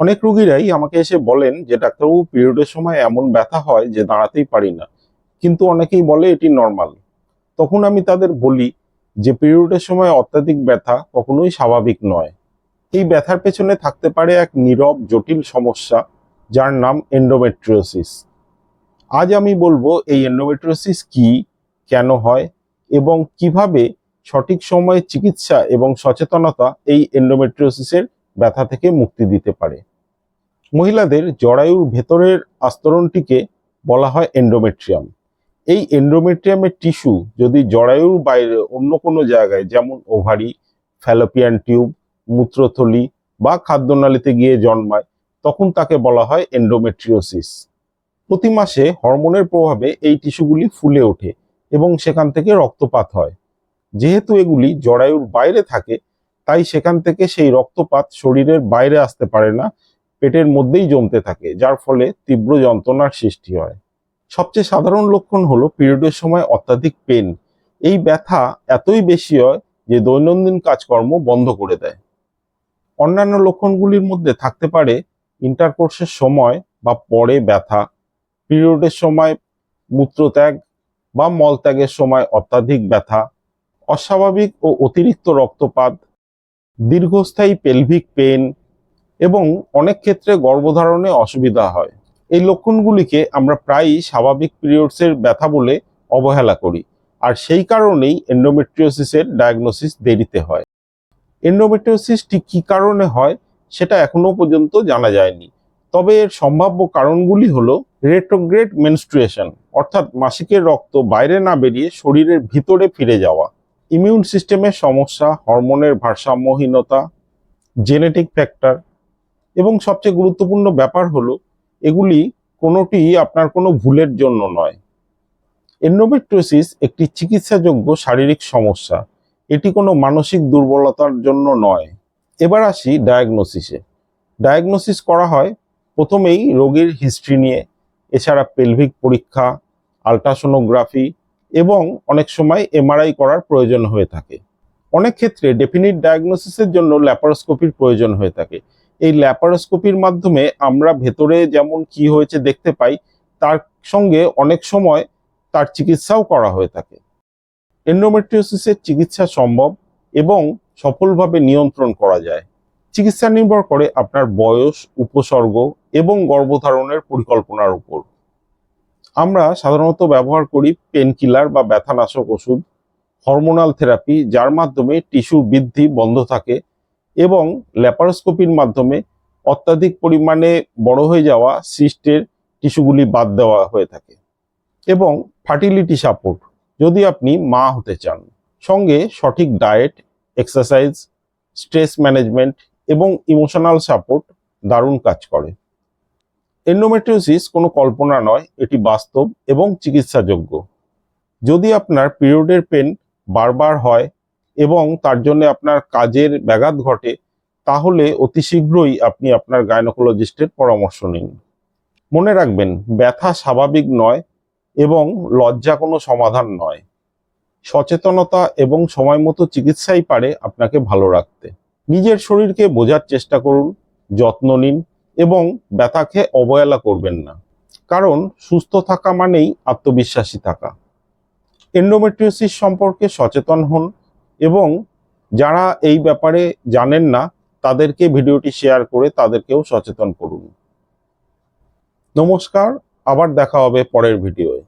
অনেক রুগীরাই আমাকে এসে বলেন যে, ডাক্তারবাবু, পিরিয়ডের সময় এমন ব্যথা হয় যে দাঁড়াতেই পারি না। কিন্তু অনেকেই বলে, এটি নর্মাল। তখন আমি তাদের বলি যে, পিরিয়ডের সময় অত্যাধিক ব্যথা কখনোই স্বাভাবিক নয়। এই ব্যথার পেছনে থাকতে পারে এক নীরব, জটিল সমস্যা যার নাম এন্ডোমেট্রিওসিস আজ আমি বলব, এই এন্ডোমেট্রিওসিস কি, কেন হয় এবং কীভাবে সঠিক সময়ে চিকিৎসা এবং সচেতনতা এই এন্ডোমেট্রিওসিসের ব্যথা থেকে মুক্তি দিতে পারে। মহিলাদের জরায়ুর ভেতরের আস্তরণটিকে বলা হয় এন্ডোমেট্রিয়াম এই এন্ডোমেট্রিয়ামের টিস্যু যদি জরায়ুর বাইরে অন্য কোনো জায়গায়, যেমন ওভারি ফ্যালোপিয়ান টিউব মূত্রথলি বা খাদ্যনালীতে গিয়ে জন্মায়, তখন তাকে বলা হয় এন্ডোমেট্রিওসিস প্রতি মাসে হরমোনের প্রভাবে এই টিস্যুগুলি ফুলে ওঠে এবং সেখান থেকে রক্তপাত হয়। যেহেতু এগুলি জরায়ুর বাইরে থাকে তাই সেখান থেকে সেই রক্তপাত শরীরের বাইরে আসতে পারে না, পেটের মধ্যেই জমতে থাকে, যার ফলে তীব্র যন্ত্রণার সৃষ্টি হয়। সবচেয়ে সাধারণ লক্ষণ হলো পিরিয়ডের সময় অত্যাধিক পেন। এই ব্যথা এতই বেশি হয় যে দৈনন্দিন কাজকর্ম বন্ধ করে দেয়। অন্যান্য লক্ষণগুলির মধ্যে থাকতে পারে ইন্টারকোর্সের সময় বা পরে ব্যথা, পিরিয়ডের সময় মূত্রত্যাগ বা মলত্যাগের সময় অত্যাধিক ব্যথা, অস্বাভাবিক ও অতিরিক্ত রক্তপাত দীর্ঘস্থায়ী পেলভিক পেন এবং অনেক ক্ষেত্রে গর্ভধারণে অসুবিধা হয়। এই লক্ষণগুলিকে আমরা প্রায়ই স্বাভাবিক পিরিয়ডসের ব্যথা বলে অবহেলা করি আর সেই কারণেই এন্ডোমেট্রিওসিসের ডায়াগনোসিস দেরিতে হয়। এন্ডোমেট্রিওসিসটি কী কারণে হয় সেটা এখনও পর্যন্ত জানা যায়নি। তবে এর সম্ভাব্য কারণগুলি হলো রেট্রোগ্রেড মেনস্ট্রুয়েশন অর্থাৎ মাসিকের রক্ত বাইরে না বেরিয়ে শরীরের ভিতরে ফিরে যাওয়া ইমিউন সিস্টেমের সমস্যা হরমোনের ভারসাম্যহীনতা জেনেটিক ফ্যাক্টর এবং সবচেয়ে গুরুত্বপূর্ণ ব্যাপার হলো এগুলি কোনোটি আপনার কোনো ভুলের জন্য নয়। এন্ডোমেট্রিওসিস একটি চিকিৎসাযোগ্য শারীরিক সমস্যা। এটি কোনো মানসিক দুর্বলতার জন্য নয়। এবার আসি ডায়াগনোসিসে ডায়াগনোসিস করা হয় প্রথমেই রোগীর হিস্ট্রি নিয়ে। এছাড়া পেলভিক পরীক্ষা আলট্রাসোনোগ্রাফি এবং অনেক সময় এমআরআই করার প্রয়োজন হয়ে থাকে। অনেক ক্ষেত্রে ডেফিনিট ডায়াগনোসিসের জন্য ল্যাপারোস্কোপির প্রয়োজন হয়ে থাকে। এই ল্যাপারোস্কোপির মাধ্যমে আমরা ভেতরে যেমন কি হয়েছে দেখতে পাই, তার সঙ্গে অনেক সময় তার চিকিৎসাও করা হয়ে থাকে। এন্ডোমেট্রিওসিসের চিকিৎসা সম্ভব এবং সফলভাবে নিয়ন্ত্রণ করা যায়। চিকিৎসা নির্ভর করে আপনার বয়স, উপসর্গ এবং গর্ভধারণের পরিকল্পনার উপর। আমরা সাধারণত ব্যবহার করি পেনকিলার বা ব্যথানাশক ওষুধ হরমোনাল থেরাপি যার মাধ্যমে টিস্যুর বৃদ্ধি বন্ধ থাকে এবং ল্যাপারোস্কোপির মাধ্যমে অত্যাধিক পরিমাণে বড় হয়ে যাওয়া সিস্টের টিস্যুগুলি বাদ দেওয়া হয়ে থাকে এবং ফার্টিলিটি সাপোর্ট যদি আপনি মা হতে চান। সঙ্গে সঠিক ডায়েট এক্সারসাইজ স্ট্রেস ম্যানেজমেন্ট এবং ইমোশনাল সাপোর্ট দারুণ কাজ করে। এন্ডোমেট্রিওসিস কোনো কল্পনা নয়, এটি বাস্তব এবং চিকিৎসাযোগ্য। যদি আপনার পিরিয়ডের পেন বারবার হয় এবং তার জন্য আপনার কাজের ব্যাঘাত ঘটে, তাহলে অতি শীঘ্রই আপনি আপনার গাইনোকোলজিস্টের পরামর্শ নিন। মনে রাখবেন, ব্যথা স্বাভাবিক নয় এবং লজ্জা কোনো সমাধান নয়। সচেতনতা এবং সময় মতো চিকিৎসাই পারে আপনাকে ভালো রাখতে। নিজের শরীরকে বোঝার চেষ্টা করুন, যত্ন নিন এবং ব্যথাকে অবহেলা করবেন না। কারণ সুস্থ থাকা মানেই আত্মবিশ্বাসী থাকা। এন্ডোমেট্রিওসিস সম্পর্কে সচেতন হন এবং যারা এই ব্যাপারে জানেন না, তাদেরকে ভিডিওটি শেয়ার করে তাদেরকেও সচেতন করুন। নমস্কার, আবার দেখা হবে পরের ভিডিওয়ে।